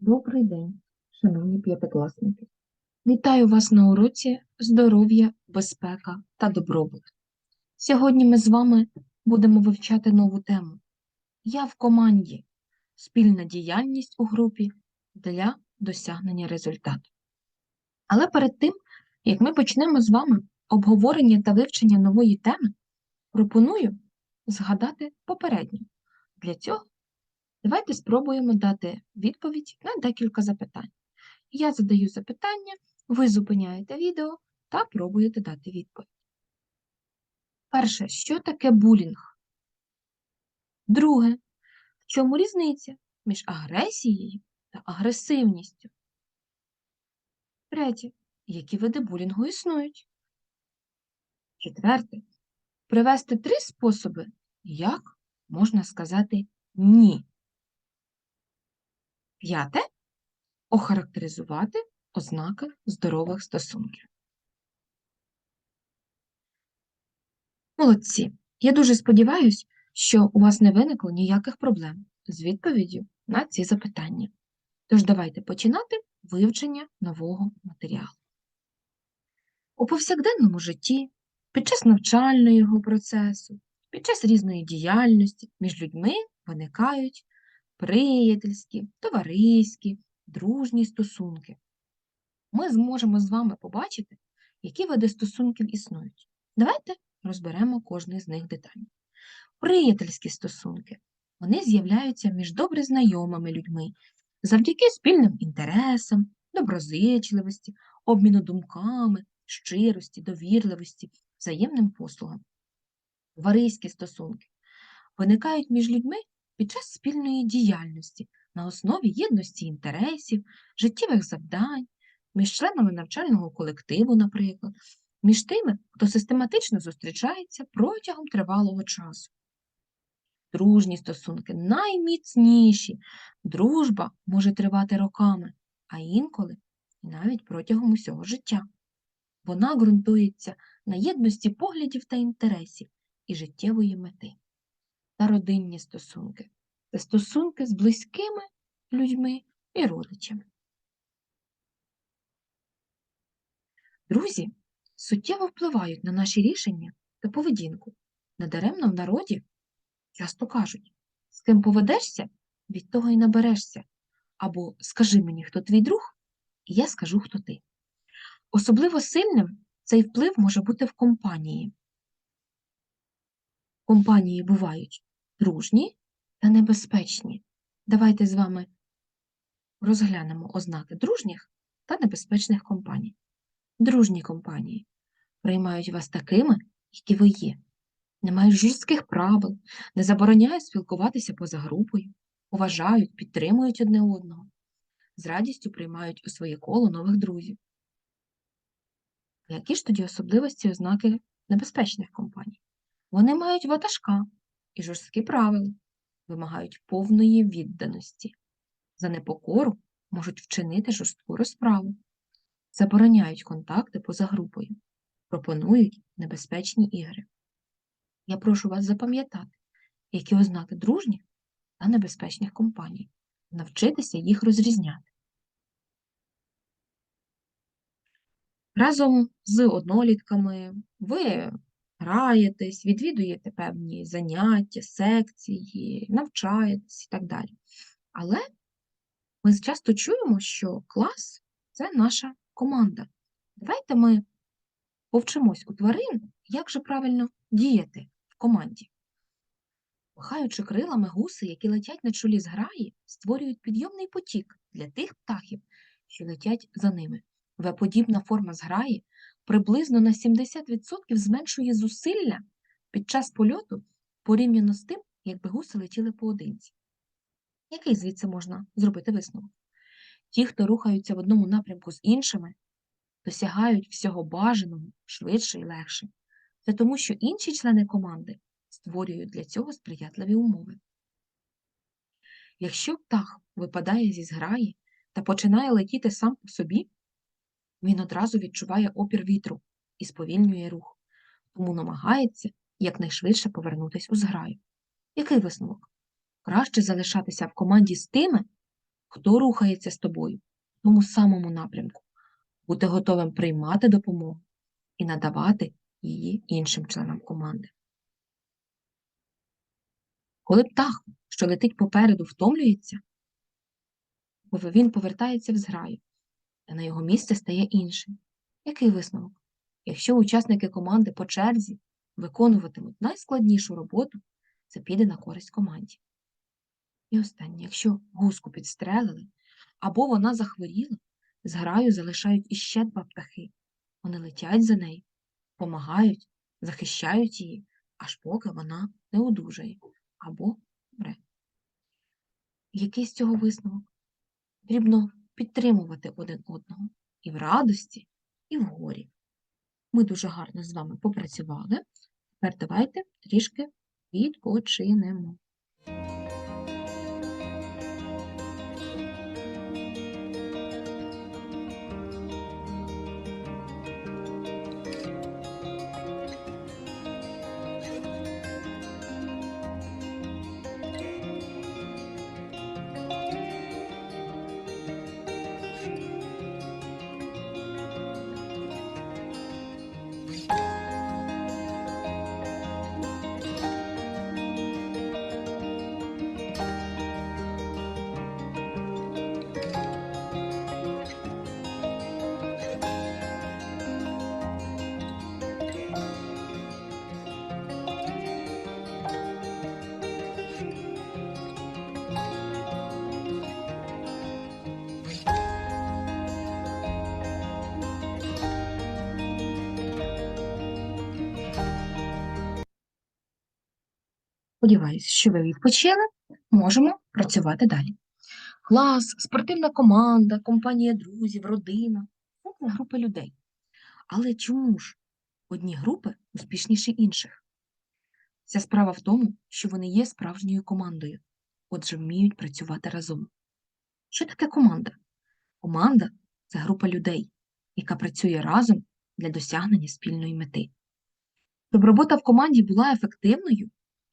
Добрий день, шановні п'ятикласники. Вітаю вас на уроці здоров'я, безпека та добробут. Сьогодні ми з вами будемо вивчати нову тему. Я в команді. Спільна діяльність у групі для досягнення результату. Але перед тим, як ми почнемо з вами обговорення та вивчення нової теми, пропоную згадати попередню. Для цього Давайте спробуємо дати відповідь на декілька запитань. Я задаю запитання, ви зупиняєте відео та пробуєте дати відповідь. Перше, що таке булінг? Друге, в чому різниця між агресією та агресивністю? Третє, які види булінгу існують? Четверте, привести три способи, як можна сказати ні. П'яте охарактеризувати ознаки здорових стосунків. Молодці. Я дуже сподіваюся, що у вас не виникло ніяких проблем з відповіддю на ці запитання. Тож давайте починати вивчення нового матеріалу. У повсякденному житті, під час навчального процесу, під час різної діяльності між людьми виникають приятельські, товариські, дружні стосунки. Ми зможемо з вами побачити, які види стосунків існують. Давайте розберемо кожний з них детально. Приятельські стосунки вони з'являються між добре знайомими людьми завдяки спільним інтересам, доброзичливості, обміну думками, щирості, довірливості, взаємним послугам. Товариські стосунки виникають між людьми під час спільної діяльності на основі єдності інтересів, життєвих завдань, між членами навчального колективу, наприклад, між тими, хто систематично зустрічається протягом тривалого часу. Дружні стосунки найміцніші. Дружба може тривати роками, а інколи і навіть протягом усього життя. Вона ґрунтується на єдності поглядів та інтересів і життєвої мети та родинні стосунки. Це стосунки з близькими людьми і родичами. Друзі суттєво впливають на наші рішення та поведінку. Надаремно в народі часто кажуть, з ким поведешся, від того й наберешся. Або скажи мені, хто твій друг, і я скажу, хто ти. Особливо сильним цей вплив може бути в компанії. Компанії бувають дружні та небезпечні. Давайте з вами розглянемо ознаки дружніх та небезпечних компаній. Дружні компанії приймають вас такими, які ви є, не мають жорстких правил, не забороняють спілкуватися поза групою, уважають, підтримують одне одного, з радістю приймають у своє коло нових друзів. Які ж тоді особливості ознаки небезпечних компаній? Вони мають ватажка, і жорсткі правила вимагають повної відданості. За непокору можуть вчинити жорстку розправу, забороняють контакти поза групою, пропонують небезпечні ігри. Я прошу вас запам'ятати, які ознаки дружніх та небезпечних компаній, навчитися їх розрізняти. Разом з однолітками ви граєтесь, відвідуєте певні заняття, секції, навчаєтесь і так далі. Але ми часто чуємо, що клас це наша команда. Давайте ми повчимось у тварин, як же правильно діяти в команді. Махаючи крилами гуси, які летять на чолі зграї, створюють підйомний потік для тих птахів, що летять за ними. В-подібна форма зграї приблизно на 70% зменшує зусилля під час польоту порівняно з тим, якби гуси летіли поодинці. Який звідси можна зробити висновок? Ті, хто рухаються в одному напрямку з іншими, досягають всього бажаного швидше і легше. Це тому, що інші члени команди створюють для цього сприятливі умови. Якщо птах випадає зі зграї та починає летіти сам по собі, він одразу відчуває опір вітру і сповільнює рух, тому намагається якнайшвидше повернутися у зграю. Який висновок? Краще залишатися в команді з тими, хто рухається з тобою в тому самому напрямку, бути готовим приймати допомогу і надавати її іншим членам команди. Коли птах, що летить попереду, втомлюється, він повертається в зграю, а на його місце стає інший. Який висновок? Якщо учасники команди по черзі виконуватимуть найскладнішу роботу, це піде на користь команді. І останнє, якщо гуску підстрелили, або вона захворіла, зграю залишають іще два птахи. Вони летять за нею, помагають, захищають її, аж поки вона не одужає або мре. Який з цього висновок? Потрібно підтримувати один одного і в радості, і в горі. Ми дуже гарно з вами попрацювали. Тепер давайте трішки відпочинемо. Сподіваюсь, що ви відпочили, можемо працювати далі. Клас, спортивна команда, компанія друзів, родина це групи людей. Але чому ж одні групи успішніші інших? Ця справа в тому, що вони є справжньою командою, отже, вміють працювати разом. Що таке команда? Команда це група людей, яка працює разом для досягнення спільної мети. Щоб робота в команді була ефективною,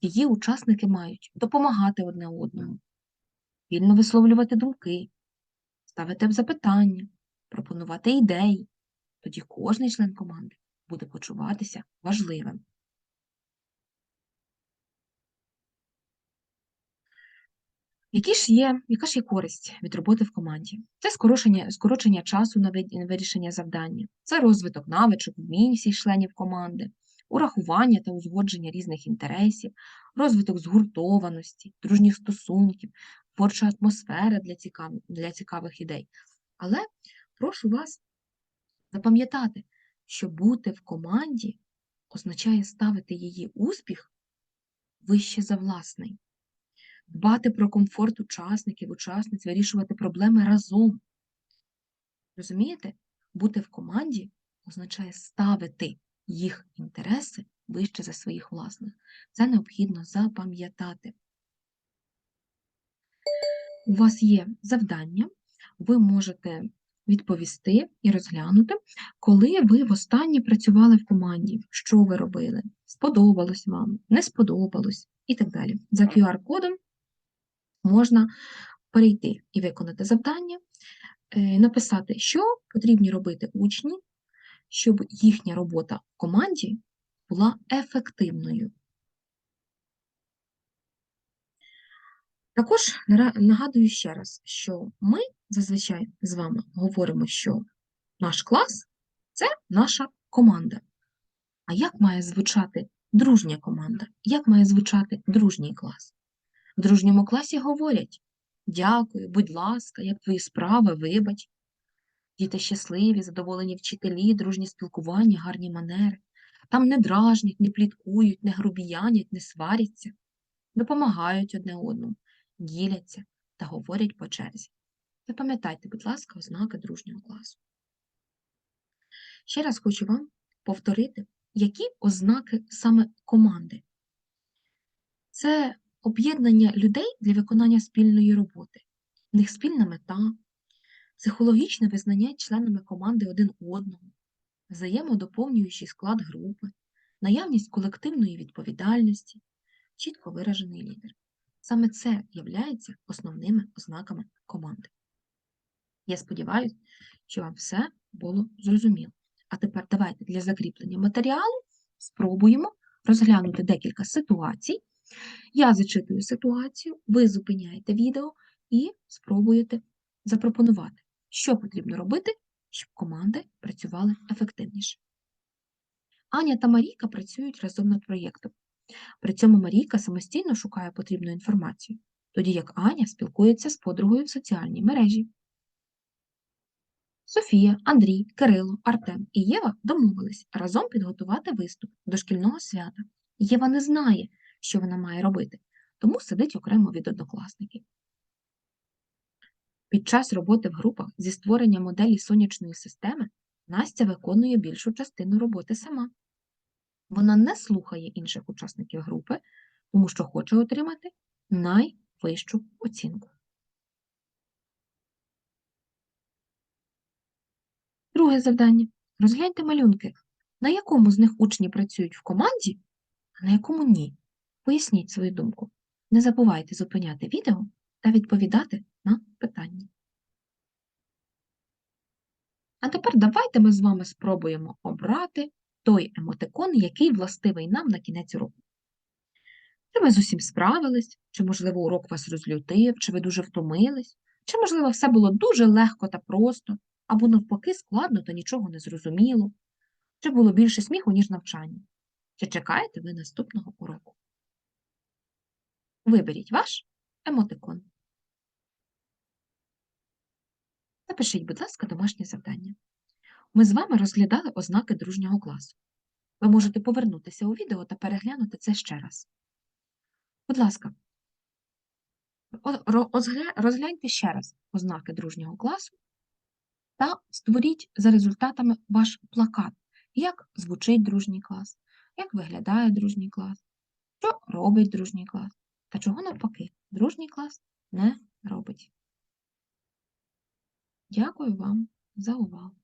її учасники мають допомагати одне одному, вільно висловлювати думки, ставити запитання, пропонувати ідеї. Тоді кожний член команди буде почуватися важливим. Які ж є, яка ж є користь від роботи в команді? Це скорочення, скорочення часу на вирішення завдання, це розвиток навичок, вмінь всіх членів команди, урахування та узгодження різних інтересів, розвиток згуртованості, дружніх стосунків, творча атмосфера для, цікав... для цікавих ідей. Але прошу вас запам'ятати, що бути в команді означає ставити її успіх вище за власний, дбати про комфорт учасників, учасниць, вирішувати проблеми разом. Розумієте? Бути в команді означає ставити їх інтереси вище за своїх власних. Це необхідно запам'ятати. У вас є завдання, ви можете відповісти і розглянути, коли ви востаннє працювали в команді, що ви робили, сподобалось вам, не сподобалось і так далі. За QR-кодом можна перейти і виконати завдання, е, написати, що потрібні робити учні щоб їхня робота в команді була ефективною. Також нагадую ще раз, що ми зазвичай з вами говоримо, що наш клас це наша команда. А як має звучати дружня команда? Як має звучати дружній клас? В дружньому класі говорять дякую, будь ласка, як твої справи, вибач. Діти щасливі, задоволені вчителі, дружні спілкування, гарні манери. Там не дражнять, не пліткують, не грубіянять, не сваряться, допомагають одне одному, діляться та говорять по черзі. Запам'ятайте, будь ласка, ознаки дружнього класу. Ще раз хочу вам повторити, які ознаки саме команди. Це об'єднання людей для виконання спільної роботи. В них спільна мета, психологічне визнання членами команди один одного, взаємодоповнюючий склад групи, наявність колективної відповідальності, чітко виражений лідер. Саме це являється основними ознаками команди. Я сподіваюся, що вам все було зрозуміло. А тепер давайте для закріплення матеріалу спробуємо розглянути декілька ситуацій. Я зачитую ситуацію, ви зупиняєте відео і спробуєте запропонувати, що потрібно робити, щоб команди працювали ефективніше. Аня та Марійка працюють разом над проєктом. При цьому Марійка самостійно шукає потрібну інформацію, тоді як Аня спілкується з подругою в соціальній мережі. Софія, Андрій, Кирило, Артем і Єва домовились разом підготувати виступ до шкільного свята. Єва не знає, що вона має робити, тому сидить окремо від однокласників. Під час роботи в групах зі створення моделі сонячної системи Настя виконує більшу частину роботи сама. Вона не слухає інших учасників групи, тому що хоче отримати найвищу оцінку. Друге завдання. Розгляньте малюнки. На якому з них учні працюють в команді, а на якому ні. Поясніть свою думку. Не забувайте зупиняти відео та відповідати на питання. А тепер давайте ми з вами спробуємо обрати той емотикон, який властивий нам на кінець уроку. Чи ви з усім справились, чи, можливо, урок вас розлютив, чи ви дуже втомились, чи, можливо, все було дуже легко та просто, або навпаки складно та нічого не зрозуміло, чи було більше сміху, ніж навчання. Чи чекаєте ви наступного уроку? Виберіть ваш емотикон. Запишіть, будь ласка, домашнє завдання. Ми з вами розглядали ознаки дружнього класу. Ви можете повернутися у відео та переглянути це ще раз. Будь ласка, розгляньте ще раз ознаки дружнього класу та створіть за результатами ваш плакат, як звучить дружній клас, як виглядає дружній клас, що робить дружній клас, та чого навпаки дружній клас не робить. Дякую вам за увагу.